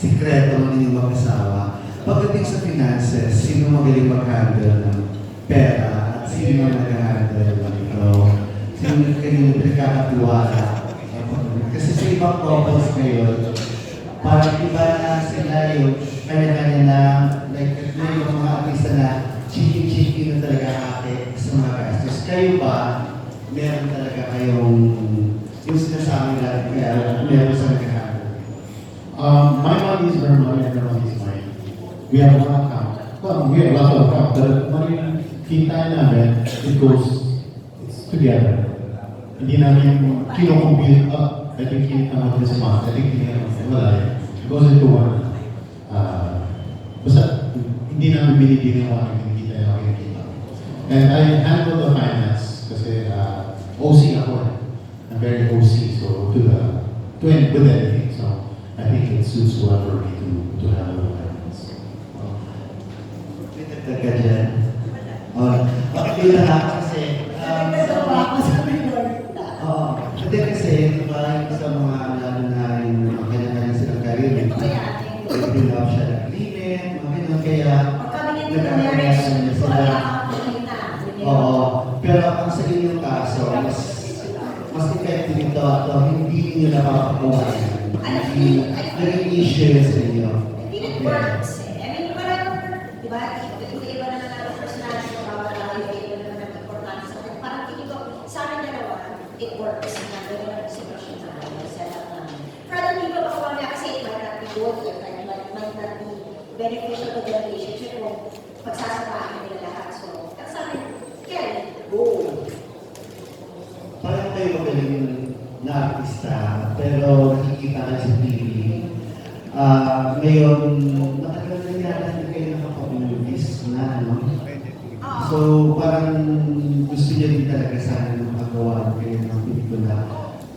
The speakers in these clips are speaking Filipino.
sikreto ng inyong mag-asawa. Pagdating sa finances, sino magaling mag-handle ng pera at sino mag-handle ng ito? Sino kanino pinagkakatiwala? Kasi sa ibang couples ngayon, parang iba na sila yung kanya-kanya na, like, yung mga artista na chiki-chiki na talaga ate sa mga gastos. Kayo ba, meron talaga kayong yung sinasabi natin meron sa nag-handle? Um, my money is her money and her money is mine. We have one account. Well, we have lots of accounts, but money kita namin, it goes, it's together. Hindi namin kinocompute up, I think kita mo this month, I think kita mo wala. It goes into one. Uh, basta, hindi namin binibigyan ng one, hindi kita yung nakikita. And I handle the finance kasi uh, OC ako. I'm very OC, so to the, to with anything. Suits whoever me to, to the finance. May dagdag ka dyan? Oh, na lang kasi, um, Oo. Hindi kasi, di ba, yung sa mga lalo na yung mga kanya-kanya silang karir, prenup siya ng agreement, mga ganun, kaya nagkakayasan niya sila. Oo. Pero ang sa inyong kaso, mas mas effective ito at uh, hindi niyo napapakuhaan. Hindi naging issue yun sa inyo. It works eh. I mean, parang, di ba, iba na naman ang personality ng bawat iba na naman ang importance sa akin. Parang tingin ko, sa dalawa, it works na gano'n sa akin, yung setup namin. People, baka mamaya kasi it might not be good, it might, not be beneficial to the relationship kung pagsasamahin nila lahat. So, kaya sa amin, Kelly, go! Parang kayo magaling na artista, pero nakikita ka sa TV. Ah, ngayon, matagal na yata hindi kayo nakapag-movies na, no? So, parang gusto niya din talaga sana na makagawa kayo ng pelikula.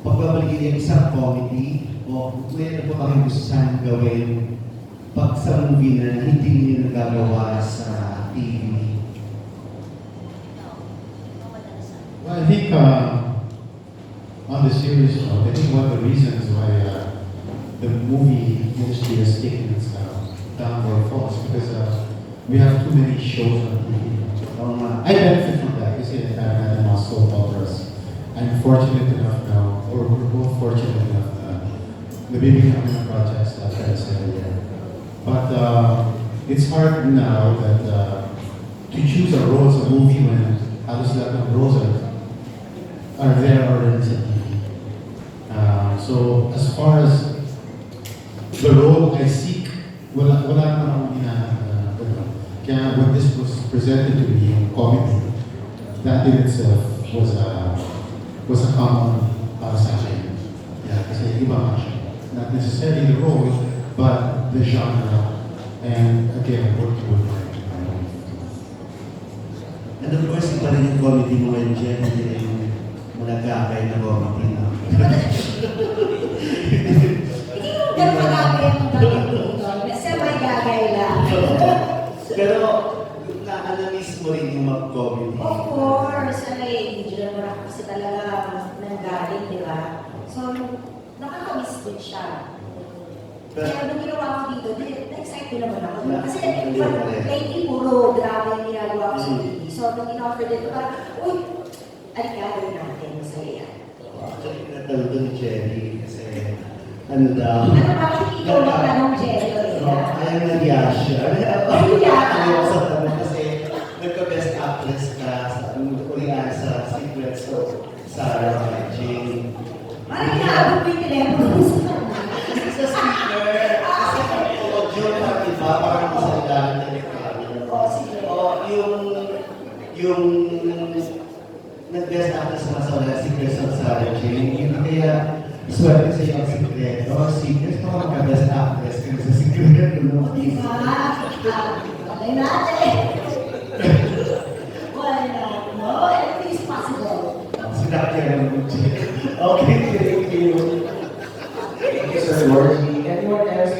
Pagbabalik niya isang comedy, o meron po kami gusto sana gawin pag sa movie na hindi niyo nagagawa sa TV. Well, I think uh, the note, I think one of the reasons why uh, the movie industry has taken its uh, downward fall is because uh, we have too many shows on TV. Nga. I benefit from that kasi uh, natin mga soap operas. I'm fortunate enough now, or we're both fortunate enough na nabibigyan kami ng projects that I said earlier. But uh, it's hard now that uh, to choose a role as a movie when lahat ng roles are, are there already. Uh, so as far as the role I seek, wala, wala naman akong hinahanap na gano'n. Kaya when this was presented to me, yung comedy, that in itself was a, was a common para sa akin. Yeah, kasi iba nga siya. Not necessarily the role, but the genre. And again, working with my. And of course, iba rin yung comedy mo ngayon dyan, hindi rin yung malagakay na comedy na. Hindi mo ganun magagay ang dito. Kasi may gagay lang. Pero, na-analyze mo rin yung mag-comedy. Of course, ano eh, hindi na kasi talaga nanggaling, di ba? So, nakakamiss din siya. Kaya nung ginawa ko dito, di- na-excite din naman ako. Kasi lately puro drama yung ginagawa ko sa. TV. So, nung in-offer dito, parang, uy, alika, gawin natin, masaya. Actually, natalo to ni Cherry kasi ano daw. Ano ba, ikaw lang tanong, Jerry, So, Lorena? ayaw na reaction. Ayaw. Ayaw sa tanong kasi nagka-best actress ka sa ulian sa Secrets of Sarah Jane. Parang inaabot mo yung telepono sa. Sa speaker, kasi kung audio pa iba, parang masalita na yung Oo, sige. O yung nag-best actress na sa wala si Chris of Sarah Jane, kaya swerte sa iyo ang secret. O secret ka magka-best actress kasi sa secret no? Di ba? Malay natin. Why not? No, anything is possible. Sinabi yan ng Okay, thank you. Thank you, Sir Lord.